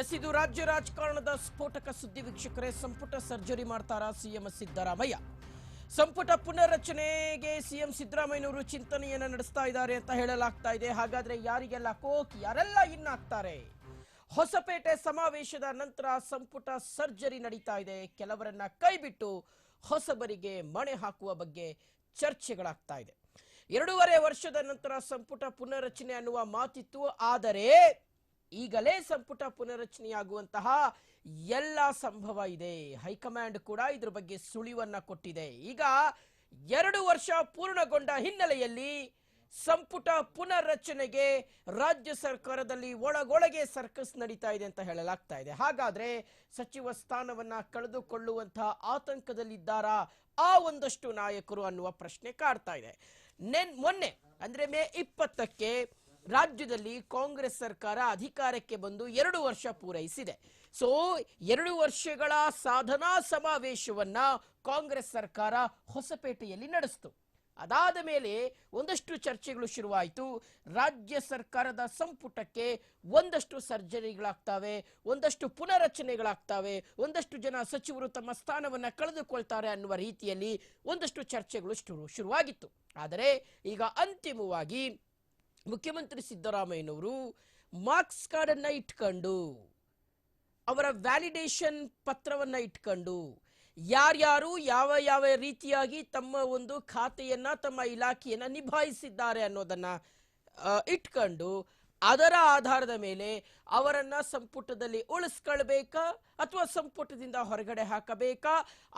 S ರಾಜ್ಯ ರಾಜಕಾರಣದ ಸ್ಫೋಟಕ ಸುದ್ದಿ ವೀಕ್ಷಕರೇ. ಸಂಪುಟ ಸರ್ಜರಿ ಮಾಡ್ತಾರಾ ಸಿಎಂ ಸಿದ್ದರಾಮಯ್ಯ? ಸಂಪುಟ ಪುನರ್ರಚನೆಗೆ ಸಿಎಂ ಸಿದ್ದರಾಮಯ್ಯನವರು ಚಿಂತನೆಯನ್ನು ನಡೆಸ್ತಾ ಇದ್ದಾರೆ ಅಂತ ಹೇಳಲಾಗ್ತಾ ಇದೆ. ಹಾಗಾದ್ರೆ ಯಾರಿಗೆಲ್ಲ ಕೋಕ್, ಯಾರೆಲ್ಲ ಇನ್ನಾಗ್ತಾರೆ ಹೊಸಪೇಟೆ ಸಮಾವೇಶದ ನಂತರ ಸಂಪುಟ ಸರ್ಜರಿ ನಡೀತಾ ಇದೆ. ಕೆಲವರನ್ನ ಕೈಬಿಟ್ಟು ಹೊಸಬರಿಗೆ ಮಣೆ ಹಾಕುವ ಬಗ್ಗೆ ಚರ್ಚೆಗಳಾಗ್ತಾ ಇದೆ. ಎರಡೂವರೆ ವರ್ಷದ ನಂತರ ಸಂಪುಟ ಪುನರ್ರಚನೆ ಅನ್ನುವ ಮಾತಿತ್ತು. ಆದರೆ ಈಗಲೇ ಸಂಪುಟ ಪುನರಚನೆಯಾಗುವಂತಹ ಎಲ್ಲ ಸಂಭವ ಇದೆ. ಹೈಕಮಾಂಡ್ ಕೂಡ ಇದ್ರ ಬಗ್ಗೆ ಸುಳಿವನ್ನ ಕೊಟ್ಟಿದೆ. ಈಗ ಎರಡು ವರ್ಷ ಪೂರ್ಣಗೊಂಡ ಹಿನ್ನೆಲೆಯಲ್ಲಿ ಸಂಪುಟ ಪುನರ್ರಚನೆಗೆ ರಾಜ್ಯ ಸರ್ಕಾರದಲ್ಲಿ ಒಳಗೊಳಗೆ ಸರ್ಕಸ್ ನಡೀತಾ ಇದೆ ಅಂತ ಹೇಳಲಾಗ್ತಾ ಇದೆ. ಹಾಗಾದ್ರೆ ಸಚಿವ ಸ್ಥಾನವನ್ನ ಕಳೆದುಕೊಳ್ಳುವಂತಹ ಆತಂಕದಲ್ಲಿದ್ದಾರಾ ಆ ಒಂದಷ್ಟು ನಾಯಕರು ಅನ್ನುವ ಪ್ರಶ್ನೆ ಕಾಡ್ತಾ ಇದೆ. ನೆನ್, ಮೊನ್ನೆ, ಅಂದ್ರೆ ಮೇ ಇಪ್ಪತ್ತಕ್ಕೆ ರಾಜ್ಯದಲ್ಲಿ ಕಾಂಗ್ರೆಸ್ ಸರ್ಕಾರ ಅಧಿಕಾರಕ್ಕೆ ಬಂದು ಎರಡು ವರ್ಷ ಪೂರೈಸಿದೆ. ಸೊ ಎರಡು ವರ್ಷಗಳ ಸಾಧನಾ ಸಮಾವೇಶವನ್ನ ಕಾಂಗ್ರೆಸ್ ಸರ್ಕಾರ ಹೊಸಪೇಟೆಯಲ್ಲಿ ನಡೆಸಿತು. ಅದಾದ ಮೇಲೆ ಒಂದಷ್ಟು ಚರ್ಚೆಗಳು ಶುರುವಾಯಿತು. ರಾಜ್ಯ ಸರ್ಕಾರದ ಸಂಪುಟಕ್ಕೆ ಒಂದಷ್ಟು ಸರ್ಜರಿಗಳಾಗ್ತವೆ, ಒಂದಷ್ಟು ಪುನರಚನೆಗಳಾಗ್ತವೆ, ಒಂದಷ್ಟು ಜನ ಸಚಿವರು ತಮ್ಮ ಸ್ಥಾನವನ್ನ ಕಳೆದುಕೊಳ್ತಾರೆ ಅನ್ನುವ ರೀತಿಯಲ್ಲಿ ಒಂದಷ್ಟು ಚರ್ಚೆಗಳು ಶುರು, ಶುರುವಾಗಿತ್ತು. ಆದರೆ ಈಗ ಅಂತಿಮವಾಗಿ ಮುಖ್ಯಮಂತ್ರಿ ಸಿದ್ದರಾಮಯ್ಯನವರು ಮಾರ್ಕ್ಸ್ ಕಾರ್ಡನ್ನು ಇಟ್ಕೊಂಡು, ಅವರ ವ್ಯಾಲಿಡೇಷನ್ ಪತ್ರವನ್ನ ಇಟ್ಕೊಂಡು, ಯಾರ್ಯಾರು ಯಾವ ಯಾವ ರೀತಿಯಾಗಿ ತಮ್ಮ ಒಂದು ಖಾತೆಯನ್ನ, ತಮ್ಮ ಇಲಾಖೆಯನ್ನ ನಿಭಾಯಿಸಿದ್ದಾರೆ ಅನ್ನೋದನ್ನ ಇಟ್ಕೊಂಡು ಅದರ ಆಧಾರದ ಮೇಲೆ ಅವರನ್ನ ಸಂಪುಟದಲ್ಲಿ ಉಳಿಸ್ಕೊಳ್ಬೇಕಾ ಅಥವಾ ಸಂಪುಟದಿಂದ ಹೊರಗಡೆ ಹಾಕಬೇಕಾ?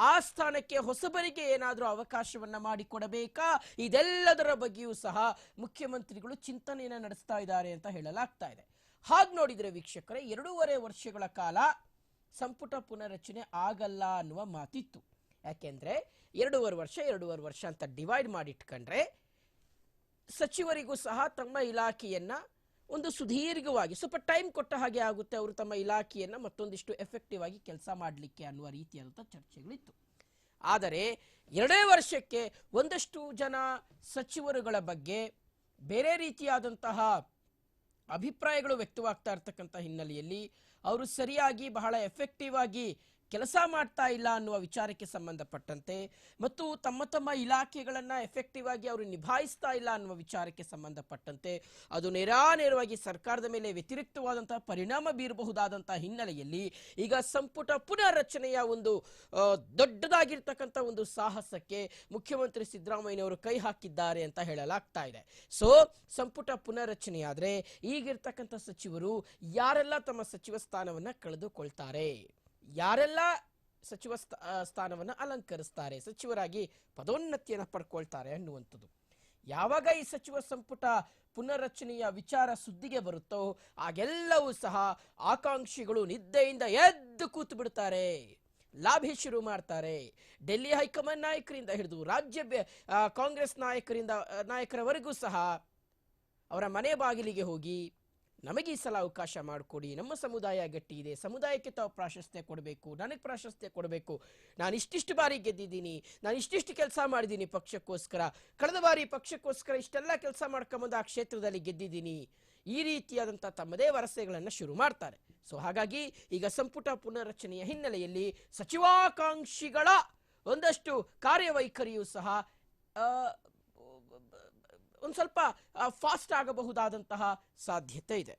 ಆ ಸ್ಥಾನಕ್ಕೆ ಹೊಸಬರಿಗೆ ಏನಾದರೂ ಅವಕಾಶವನ್ನ ಮಾಡಿಕೊಡಬೇಕಾ? ಇದೆಲ್ಲದರ ಬಗ್ಗೆಯೂ ಸಹ ಮುಖ್ಯಮಂತ್ರಿಗಳು ಚಿಂತನೆಯನ್ನ ನಡೆಸ್ತಾ ಇದ್ದಾರೆ ಅಂತ ಹೇಳಲಾಗ್ತಾ ಇದೆ. ಹಾಗೆ ನೋಡಿದ್ರೆ ವೀಕ್ಷಕರೇ, ಎರಡೂವರೆ ವರ್ಷಗಳ ಕಾಲ ಸಂಪುಟ ಪುನರಚನೆ ಆಗಲ್ಲ ಅನ್ನುವ ಮಾತಿತ್ತು. ಯಾಕೆಂದ್ರೆ ಎರಡೂವರೆ ವರ್ಷ ಎರಡೂವರೆ ವರ್ಷ ಅಂತ ಡಿವೈಡ್ ಮಾಡಿಟ್ಕೊಂಡ್ರೆ ಸಚಿವರಿಗೂ ಸಹ ತಮ್ಮ ಇಲಾಖೆಯನ್ನ ಒಂದು ಸುದೀರ್ಘವಾಗಿ, ಸ್ವಲ್ಪ ಟೈಮ್ ಕೊಟ್ಟ ಹಾಗೆ ಆಗುತ್ತೆ ಅವರು ತಮ್ಮ ಇಲಾಖೆಯನ್ನು ಮತ್ತೊಂದಿಷ್ಟು ಎಫೆಕ್ಟಿವ್ ಆಗಿ ಕೆಲಸ ಮಾಡಲಿಕ್ಕೆ ಅನ್ನುವ ರೀತಿಯಾದಂಥ ಚರ್ಚೆಗಳಿತ್ತು. ಆದರೆ ಎರಡೇ ವರ್ಷಕ್ಕೆ ಒಂದಷ್ಟು ಜನ ಸಚಿವರುಗಳ ಬಗ್ಗೆ ಬೇರೆ ರೀತಿಯಾದಂತಹ ಅಭಿಪ್ರಾಯಗಳು ವ್ಯಕ್ತವಾಗ್ತಾ ಇರ್ತಕ್ಕಂಥ ಹಿನ್ನೆಲೆಯಲ್ಲಿ ಅವರು ಸರಿಯಾಗಿ ಬಹಳ ಎಫೆಕ್ಟಿವ್ ಆಗಿ ಕೆಲಸ ಮಾಡ್ತಾ ಇಲ್ಲ ಅನ್ನುವ ವಿಚಾರಕ್ಕೆ ಸಂಬಂಧಪಟ್ಟಂತೆ ಮತ್ತು ತಮ್ಮ ತಮ್ಮ ಇಲಾಖೆಗಳನ್ನ ಎಫೆಕ್ಟಿವ್ ಆಗಿ ಅವರು ನಿಭಾಯಿಸ್ತಾ ಇಲ್ಲ ಅನ್ನುವ ವಿಚಾರಕ್ಕೆ ಸಂಬಂಧಪಟ್ಟಂತೆ ಅದು ನೇರಾನೇರವಾಗಿ ಸರ್ಕಾರದ ಮೇಲೆ ವ್ಯತಿರಿಕ್ತವಾದಂತಹ ಪರಿಣಾಮ ಬೀರಬಹುದಾದಂತಹ ಹಿನ್ನೆಲೆಯಲ್ಲಿ ಈಗ ಸಂಪುಟ ಪುನರ್ರಚನೆಯ ಒಂದು ದೊಡ್ಡದಾಗಿರ್ತಕ್ಕಂಥ ಒಂದು ಸಾಹಸಕ್ಕೆ ಮುಖ್ಯಮಂತ್ರಿ ಸಿದ್ದರಾಮಯ್ಯನವರು ಕೈ ಹಾಕಿದ್ದಾರೆ ಅಂತ ಹೇಳಲಾಗ್ತಾ ಇದೆ. ಸೊ ಸಂಪುಟ ಪುನರ್ರಚನೆಯಾದ್ರೆ ಈಗಿರ್ತಕ್ಕಂಥ ಸಚಿವರು ಯಾರೆಲ್ಲ ತಮ್ಮ ಸಚಿವ ಸ್ಥಾನವನ್ನ ಕಳೆದುಕೊಳ್ತಾರೆ? ಯಾರೆಲ್ಲ ಸಚಿವ ಸ್ಥಾನವನ್ನು ಅಲಂಕರಿಸ್ತಾರೆ, ಸಚಿವರಾಗಿ ಪದೋನ್ನತಿಯನ್ನು ಪಡ್ಕೊಳ್ತಾರೆ ಅನ್ನುವಂಥದ್ದು. ಯಾವಾಗ ಈ ಸಚಿವ ಸಂಪುಟ ಪುನರ್ರಚನೆಯ ವಿಚಾರ ಸುದ್ದಿಗೆ ಬರುತ್ತೋ, ಆಗೆಲ್ಲವೂ ಸಹ ಆಕಾಂಕ್ಷಿಗಳು ನಿದ್ದೆಯಿಂದ ಎದ್ದು ಕೂತು ಬಿಡ್ತಾರೆ. ಲಾಭಿ ಶುರು ಮಾಡ್ತಾರೆ. ಡೆಲ್ಲಿ ಹೈಕಮಾಂಡ್ ನಾಯಕರಿಂದ ಹಿಡಿದು ರಾಜ್ಯ ಕಾಂಗ್ರೆಸ್ ನಾಯಕರಿಂದ ನಾಯಕರವರೆಗೂ ಸಹ ಅವರ ಮನೆ ಬಾಗಿಲಿಗೆ ಹೋಗಿ ನಮಗೆ ಈ ಸಲ ಅವಕಾಶ ಮಾಡಿಕೊಡಿ. ನಮ್ಮ ಸಮುದಾಯ ಗಟ್ಟಿ ಇದೆ ಸಮುದಾಯಕ್ಕೆ ತಾವು ಪ್ರಾಶಸ್ತ್ಯ ಕೊಡಬೇಕು. ನನಗೆ ಪ್ರಾಶಸ್ತ್ಯ ಕೊಡಬೇಕು. ನಾನು ಇಷ್ಟಿಷ್ಟು ಬಾರಿ ಗೆದ್ದಿದ್ದೀನಿ. ನಾನು ಇಷ್ಟಿಷ್ಟು ಕೆಲಸ ಮಾಡಿದ್ದೀನಿ ಪಕ್ಷಕ್ಕೋಸ್ಕರ. ಕಳೆದ ಬಾರಿ ಪಕ್ಷಕ್ಕೋಸ್ಕರ ಇಷ್ಟೆಲ್ಲ ಕೆಲಸ ಮಾಡ್ಕೊಂಬಂದು ಆ ಕ್ಷೇತ್ರದಲ್ಲಿ ಗೆದ್ದಿದ್ದೀನಿ. ಈ ರೀತಿಯಾದಂಥ ತಮ್ಮದೇ ವರಸೆಗಳನ್ನು ಶುರು ಮಾಡ್ತಾರೆ. ಸೊ ಹಾಗಾಗಿ ಈಗ ಸಂಪುಟ ಪುನರ್ರಚನೆಯ ಹಿನ್ನೆಲೆಯಲ್ಲಿ ಸಚಿವಾಕಾಂಕ್ಷಿಗಳ ಒಂದಷ್ಟು ಕಾರ್ಯವೈಖರಿಯೂ ಸಹ ಒಂದು ಸ್ವಲ್ಪ ಫಾಸ್ಟ್ ಆಗಬಹುದಾದಂತಹ ಸಾಧ್ಯತೆ ಇದೆ.